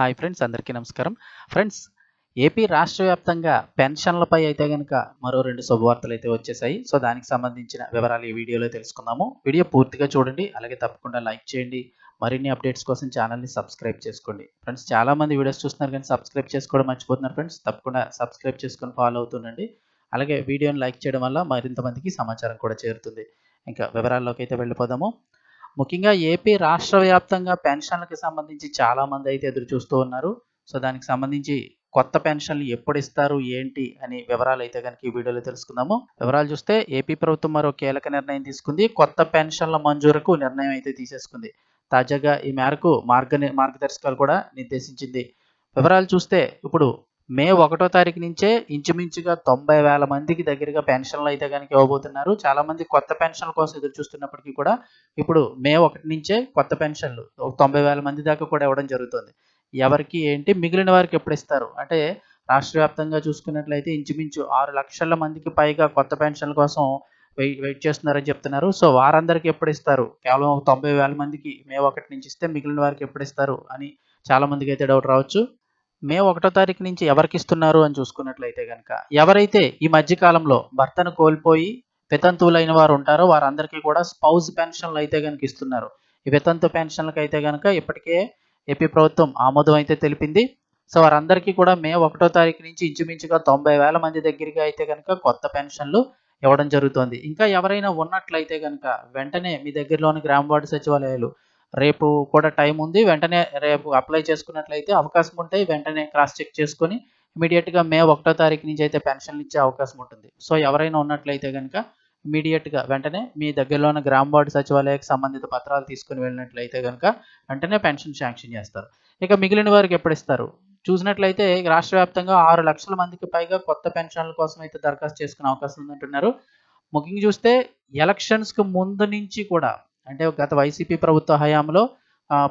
Hi friends అందరికీ నమస్కారం. Friends AP రాష్ట్ర వ్యాప్తంగా పెన్షన్లపై అయితే కనుక మరో రెండు శుభవార్తలు అయితే వచ్చేసాయి. సో దానికి సంబంధించిన వివరాలు ఈ వీడియోలో తెలుసుకుందాము. వీడియో పూర్తిగా చూడండి అలాగే తప్పకుండా లైక్ చేయండి. మరిన్ని అప్డేట్స్ కోసం ఛానల్ని సబ్స్క్రైబ్ చేసుకోండి. ఫ్రెండ్స్ చాలా మంది వీడియోస్ చూస్తున్నారు కానీ సబ్స్క్రైబ్ చేసుకోవడం మర్చిపోతున్నారు ఫ్రెండ్స్. తప్పకుండా సబ్స్క్రైబ్ చేసుకొని ఫాలో అవుతుండండి. అలాగే వీడియోని లైక్ చేయడం వల్ల మరింత మందికి సమాచారం కూడా చేరుతుంది. ఇంకా వివరాల్లోకి అయితే వెళ్ళిపోదాము. ముఖ్యంగా ఏపీ రాష్ట్ర వ్యాప్తంగా పెన్షన్లకు సంబంధించి చాలా మంది అయితే ఎదురు చూస్తూ ఉన్నారు. సో దానికి సంబంధించి కొత్త పెన్షన్లు ఎప్పుడు ఇస్తారు ఏంటి అని వివరాలు అయితే కనుక ఈ వీడియోలో తెలుసుకుందాము. వివరాలు చూస్తే ఏపీ ప్రభుత్వం మరో కీలక నిర్ణయం తీసుకుంది. కొత్త పెన్షన్ల మంజూరుకు నిర్ణయం అయితే తీసేసుకుంది. తాజాగా ఈ మేరకు మార్గ మార్గదర్శకాలు కూడా నిర్దేశించింది. వివరాలు చూస్తే ఇప్పుడు మే ఒకటో తారీఖు నుంచే ఇంచుమించుగా తొంభై వేల మందికి దగ్గరగా పెన్షన్లు అయితే కనుక ఇవ్వబోతున్నారు. చాలా మంది కొత్త పెన్షన్ల కోసం ఎదురు చూస్తున్నప్పటికీ కూడా ఇప్పుడు మే ఒకటి నుంచే కొత్త పెన్షన్లు తొంభై వేల మంది దాకా కూడా ఇవ్వడం జరుగుతుంది. ఎవరికి ఏంటి? మిగిలిన వారికి ఎప్పుడు ఇస్తారు? అంటే రాష్ట్ర వ్యాప్తంగా చూసుకున్నట్లయితే ఇంచుమించు ఆరు లక్షల మందికి పైగా కొత్త పెన్షన్ల కోసం వెయిట్ వెయిట్ చేస్తున్నారని చెప్తున్నారు. సో వారందరికి ఎప్పుడు ఇస్తారు? కేవలం ఒక తొంభై వేల మందికి మే ఒకటి నుంచి ఇస్తే మిగిలిన వారికి ఎప్పుడు ఇస్తారు? అని చాలా మందికి అయితే డౌట్ రావచ్చు. మే ఒకటో తారీఖు నుంచి ఎవరికి ఇస్తున్నారు అని చూసుకున్నట్లయితే కనుక ఎవరైతే ఈ మధ్యకాలంలో భర్తను కోల్పోయి వితంతువులైన వారు ఉంటారో వారందరికీ కూడా స్పౌజ్ పెన్షన్లు అయితే కనుక ఇస్తున్నారు. ఈ వితంతు పెన్షన్లకు అయితే కనుక ఇప్పటికే ఏపీ ప్రభుత్వం ఆమోదం అయితే తెలిపింది. సో వారందరికీ కూడా మే ఒకటో తారీఖు నుంచి ఇంచుమించుగా తొంభై వేల మంది దగ్గరికి అయితే కనుక కొత్త పెన్షన్లు ఇవ్వడం జరుగుతోంది. ఇంకా ఎవరైనా ఉన్నట్లయితే కనుక వెంటనే మీ దగ్గరలోని గ్రామ వార్డు సచివాలయాలు రేపు కూడా టైం ఉంది. వెంటనే రేపు అప్లై చేసుకున్నట్లయితే అవకాశం ఉంటాయి వెంటనే క్రాస్ చెక్ చేసుకొని ఇమీడియట్గా మే ఒకటో తారీఖు నుంచి అయితే పెన్షన్లు ఇచ్చే అవకాశం ఉంటుంది. సో ఎవరైనా ఉన్నట్లయితే కనుక ఇమీడియట్గా వెంటనే మీ దగ్గరలో ఉన్న గ్రామ వార్డు సచివాలయానికి సంబంధిత పత్రాలు తీసుకుని వెళ్ళినట్లయితే కనుక వెంటనే పెన్షన్ శాంక్షన్ చేస్తారు. ఇక మిగిలిన వారికి ఎప్పుడు ఇస్తారు? చూసినట్లయితే రాష్ట్ర వ్యాప్తంగా ఆరు లక్షల మందికి పైగా కొత్త పెన్షన్ల కోసం అయితే దరఖాస్తు చేసుకునే అవకాశం ఉందంటున్నారు. ముఖ్యంగా చూస్తే ఎలక్షన్స్కి ముందు నుంచి కూడా అంటే గత వైసీపీ ప్రభుత్వ హయాంలో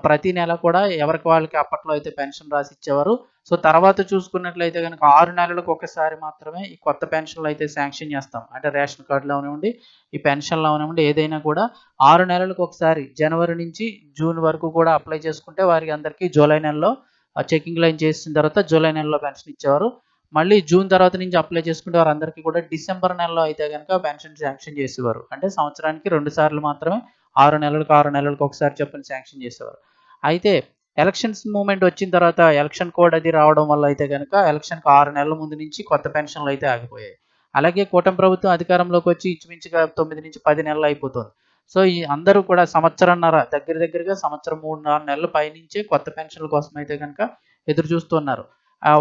ప్రతి నెల కూడా ఎవరికి వాళ్ళకి అప్పట్లో అయితే పెన్షన్ రాసి ఇచ్చేవారు సో తర్వాత చూసుకున్నట్లయితే కనుక ఆరు నెలలకు ఒకసారి మాత్రమే ఈ కొత్త పెన్షన్లు అయితే శాంక్షన్ చేస్తాం. అంటే రేషన్ కార్డులో అవనివ్వండి ఈ పెన్షన్లు అవనివ్వండి ఏదైనా కూడా ఆరు నెలలకు ఒకసారి జనవరి నుంచి జూన్ వరకు కూడా అప్లై చేసుకుంటే వారికి అందరికీ జూలై నెలలో చెకింగ్ లైన్ చేసిన తర్వాత జూలై నెలలో పెన్షన్ ఇచ్చేవారు. మళ్ళీ జూన్ తర్వాత నుంచి అప్లై చేసుకుంటే వారందరికీ కూడా డిసెంబర్ నెలలో అయితే కనుక పెన్షన్ శాంక్షన్ చేసేవారు. అంటే సంవత్సరానికి రెండు సార్లు మాత్రమే ఆరు నెలలకు ఆరు నెలలకు ఒకసారి చెప్పని శాంక్షన్ చేసేవారు. అయితే ఎలక్షన్స్ మూమెంట్ వచ్చిన తర్వాత ఎలక్షన్ కోడ్ అది రావడం వల్ల అయితే కనుక ఎలక్షన్కి ఆరు నెలల ముందు నుంచి కొత్త పెన్షన్లు అయితే ఆగిపోయాయి. అలాగే కూటమి ప్రభుత్వం అధికారంలోకి వచ్చి ఇంచుమించుగా తొమ్మిది నుంచి పది నెలలు అయిపోతుంది. సో ఈ అందరూ కూడా సంవత్సరంన్నర దగ్గర దగ్గరగా సంవత్సరం మూడు నాలుగు నెలల పైనుంచే కొత్త పెన్షన్ల కోసం అయితే కనుక ఎదురు చూస్తున్నారు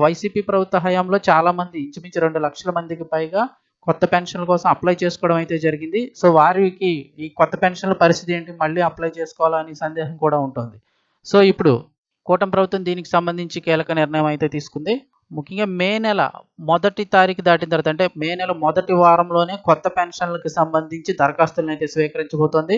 వైసీపీ ప్రభుత్వ హయాంలో చాలా మంది ఇంచుమించు రెండు లక్షల మందికి పైగా కొత్త పెన్షన్ల కోసం అప్లై చేసుకోవడం అయితే జరిగింది. సో వారికి ఈ కొత్త పెన్షన్ల పరిస్థితి ఏంటి? మళ్ళీ అప్లై చేసుకోవాలని సందేహం కూడా ఉంటుంది. సో ఇప్పుడు కూటమి ప్రభుత్వం దీనికి సంబంధించి కీలక నిర్ణయం అయితే తీసుకుంది. ముఖ్యంగా మే నెల మొదటి తారీఖు దాటిన తర్వాత అంటే మే నెల మొదటి వారంలోనే కొత్త పెన్షన్లకు సంబంధించి దరఖాస్తులను అయితే స్వీకరించబోతోంది.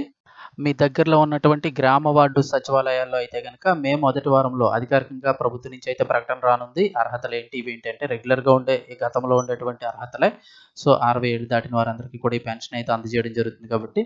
మీ దగ్గరలో ఉన్నటువంటి గ్రామ వార్డు సచివాలయాల్లో అయితే కనుక మే మొదటి వారంలో అధికారికంగా ప్రభుత్వం నుంచి అయితే ప్రకటన రానుంది. అర్హతలు ఏంటి? ఇవి ఏంటంటే రెగ్యులర్గా ఉండే గతంలో ఉండేటువంటి అర్హతలే. సో అరవై ఏళ్ళు దాటిన వారందరికీ కూడా ఈ పెన్షన్ అయితే అందజేయడం జరుగుతుంది కాబట్టి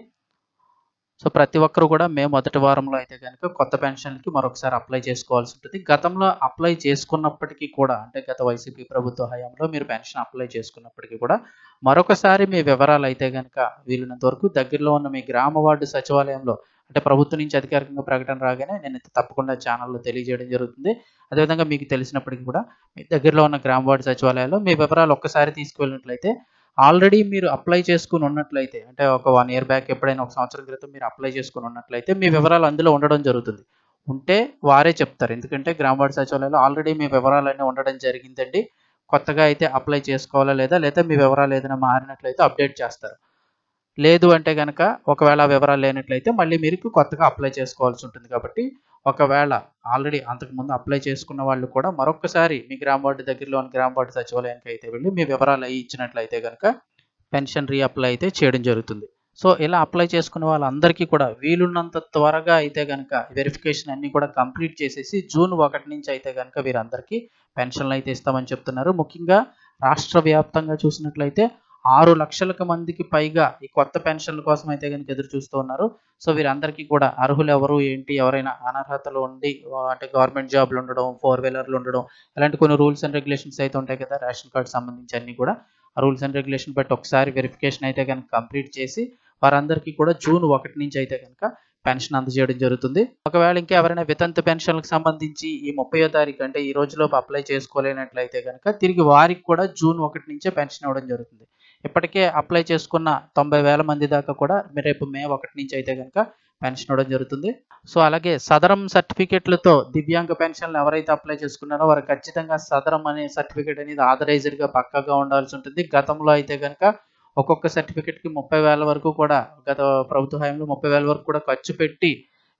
సో ప్రతి ఒక్కరు కూడా మే మొదటి వారంలో అయితే కనుక కొత్త పెన్షన్కి మరొకసారి అప్లై చేసుకోవాల్సి ఉంటుంది. గతంలో అప్లై చేసుకున్నప్పటికీ కూడా అంటే గత వైసీపీ ప్రభుత్వ హయాంలో మీరు పెన్షన్ అప్లై చేసుకున్నప్పటికీ కూడా మరొకసారి మీ వివరాలు అయితే కనుక వీలున్నంత వరకు దగ్గరలో ఉన్న మీ గ్రామ వార్డు సచివాలయంలో అంటే ప్రభుత్వం నుంచి అధికారికంగా ప్రకటన రాగానే నేను తప్పకుండా ఛానల్లో తెలియజేయడం జరుగుతుంది. అదేవిధంగా మీకు తెలిసినప్పటికీ కూడా మీ దగ్గరలో ఉన్న గ్రామ వార్డు సచివాలయాల్లో మీ వివరాలు ఒక్కసారి తీసుకువెళ్ళినట్లయితే ఆల్రెడీ మీరు అప్లై చేసుకుని ఉన్నట్లయితే అంటే ఒక వన్ ఇయర్ బ్యాక్ ఎప్పుడైనా ఒక సంవత్సరం క్రితం మీరు అప్లై చేసుకుని ఉన్నట్లయితే మీ వివరాలు అందులో ఉండడం జరుగుతుంది. ఉంటే వారే చెప్తారు. ఎందుకంటే గ్రామ వార్డు సచివాలయంలో ఆల్రెడీ మీ వివరాలన్నీ ఉండడం జరిగిందండి. కొత్తగా అయితే అప్లై చేసుకోవాలా లేదా లేదా మీ వివరాలు ఏదైనా మారినట్లయితే అప్డేట్ చేస్తారు. లేదు అంటే కనుక ఒకవేళ వివరాలు లేనట్లయితే మళ్ళీ మీరు కొత్తగా అప్లై చేసుకోవాల్సి ఉంటుంది కాబట్టి ఒకవేళ ఆల్రెడీ అంతకుముందు అప్లై చేసుకున్న వాళ్ళు కూడా మరొకసారి మీ గ్రామ వార్డు దగ్గరలోని గ్రామ వార్డు సచివాలయానికి అయితే వెళ్ళి మీ వివరాలు అవి ఇచ్చినట్లయితే కనుక పెన్షన్ రీఅప్లై అయితే చేయడం జరుగుతుంది. సో ఇలా అప్లై చేసుకున్న వాళ్ళందరికీ కూడా వీలున్నంత త్వరగా అయితే కనుక వెరిఫికేషన్ అన్నీ కూడా కంప్లీట్ చేసేసి జూన్ ఒకటి నుంచి అయితే కనుక వీరందరికీ పెన్షన్లు అయితే ఇస్తామని చెప్తున్నారు. ముఖ్యంగా రాష్ట్ర వ్యాప్తంగా చూసినట్లయితే ఆరు లక్షలకు మందికి పైగా ఈ కొత్త పెన్షన్ల కోసం అయితే కనుక ఎదురు చూస్తూ ఉన్నారు. సో వీరందరికీ కూడా అర్హులు ఎవరు ఏంటి ఎవరైనా అనర్హతలు ఉండి అంటే గవర్నమెంట్ జాబ్లు ఉండడం ఫోర్ వీలర్లు ఉండడం ఇలాంటి కొన్ని రూల్స్ అండ్ రెగ్యులేషన్స్ అయితే ఉంటాయి కదా రేషన్ కార్డ్ సంబంధించి అన్ని కూడా. ఆ రూల్స్ అండ్ రెగ్యులేషన్ బట్టి ఒకసారి వెరిఫికేషన్ అయితే కనుక కంప్లీట్ చేసి వారందరికీ కూడా జూన్ ఒకటి నుంచి అయితే కనుక పెన్షన్ అందజేయడం జరుగుతుంది. ఒకవేళ ఇంకా ఎవరైనా వితంత పెన్షన్లకు సంబంధించి ఈ ముప్పయో తారీఖు అంటే ఈ రోజులోపు అప్లై చేసుకోలేనట్లయితే కనుక తిరిగి వారికి కూడా జూన్ ఒకటి నుంచే పెన్షన్ ఇవ్వడం జరుగుతుంది. ఇప్పటికే అప్లై చేసుకున్న తొంభై వేల మంది దాకా కూడా మీ రేపు మే ఒకటి నుంచి అయితే కనుక పెన్షన్ ఇవ్వడం జరుగుతుంది. సో అలాగే సదరం సర్టిఫికెట్లతో దివ్యాంగ పెన్షన్లు ఎవరైతే అప్లై చేసుకున్నారో వారు ఖచ్చితంగా సదరం అనే సర్టిఫికేట్ అనేది ఆథరైజ్డ్గా పక్కాగా ఉండాల్సి ఉంటుంది. గతంలో అయితే కనుక ఒక్కొక్క సర్టిఫికేట్కి ముప్పై వేల వరకు కూడా గత ప్రభుత్వ హయాంలో ముప్పై వేల వరకు కూడా ఖర్చు పెట్టి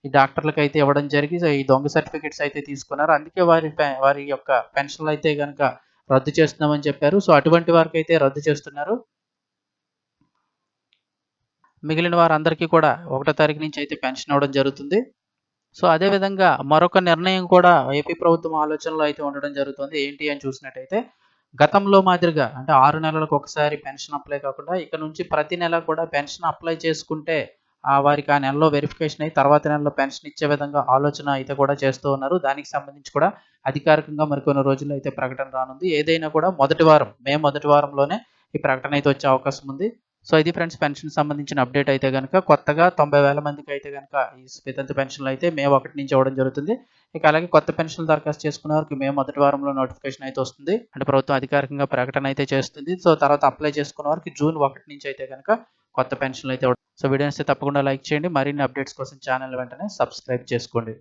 ఈ డాక్టర్లకు అయితే ఇవ్వడం జరిగి ఈ దొంగ సర్టిఫికేట్స్ అయితే తీసుకున్నారు. అందుకే వారి వారి యొక్క పెన్షన్లు అయితే కనుక రద్దు చేస్తున్నామని చెప్పారు. సో అటువంటి వారికి అయితే రద్దు చేస్తున్నారు. మిగిలిన వారందరికీ కూడా ఒకటో తారీఖు నుంచి అయితే పెన్షన్ ఇవ్వడం జరుగుతుంది. సో అదే విధంగా మరొక నిర్ణయం కూడా ఏపీ ప్రభుత్వం ఆలోచనలో అయితే ఉండడం జరుగుతుంది. ఏంటి అని చూసినట్టయితే గతంలో మాదిరిగా అంటే ఆరు నెలలకు ఒకసారి పెన్షన్ అప్లై కాకుండా ఇక నుంచి ప్రతి నెల కూడా పెన్షన్ అప్లై చేసుకుంటే ఆ వారికి ఆ నెలలో వెరిఫికేషన్ అయ్యి తర్వాత నెలలో పెన్షన్ ఇచ్చే విధంగా ఆలోచన అయితే కూడా చేస్తూ ఉన్నారు. దానికి సంబంధించి కూడా అధికారికంగా మరికొన్ని రోజుల్లో అయితే ప్రకటన రానుంది. ఏదైనా కూడా మొదటి వారం మే మొదటి వారంలోనే ఈ ప్రకటన అయితే వచ్చే అవకాశం ఉంది. సో ఇది ఫ్రెండ్స్ పెన్షన్ సంబంధించిన అప్డేట్ అయితే కనుక కొత్తగా తొంభై వేల మందికి అయితే కనుక ఈ వితంతు పెన్షన్లు అయితే మే ఒకటి నుంచి ఇవ్వడం జరుగుతుంది. ఇక అలాగే కొత్త పెన్షన్లు దరఖాస్తు చేసుకునే వారికి మే మొదటి వారంలో నోటిఫికేషన్ అయితే వస్తుంది. అంటే ప్రభుత్వం అధికారికంగా ప్రకటన అయితే చేస్తుంది. సో తర్వాత అప్లై చేసుకున్న వారికి జూన్ ఒకటి నుంచి అయితే కనుక కొత్త పెన్షన్లు అయితే సో వీడియోస్ తప్పకుండా లైక్ చేయండి. మరిన్ని అప్డేట్స్ కోసం ఛానల్ వెంటనే సబ్స్క్రైబ్ చేసుకోండి.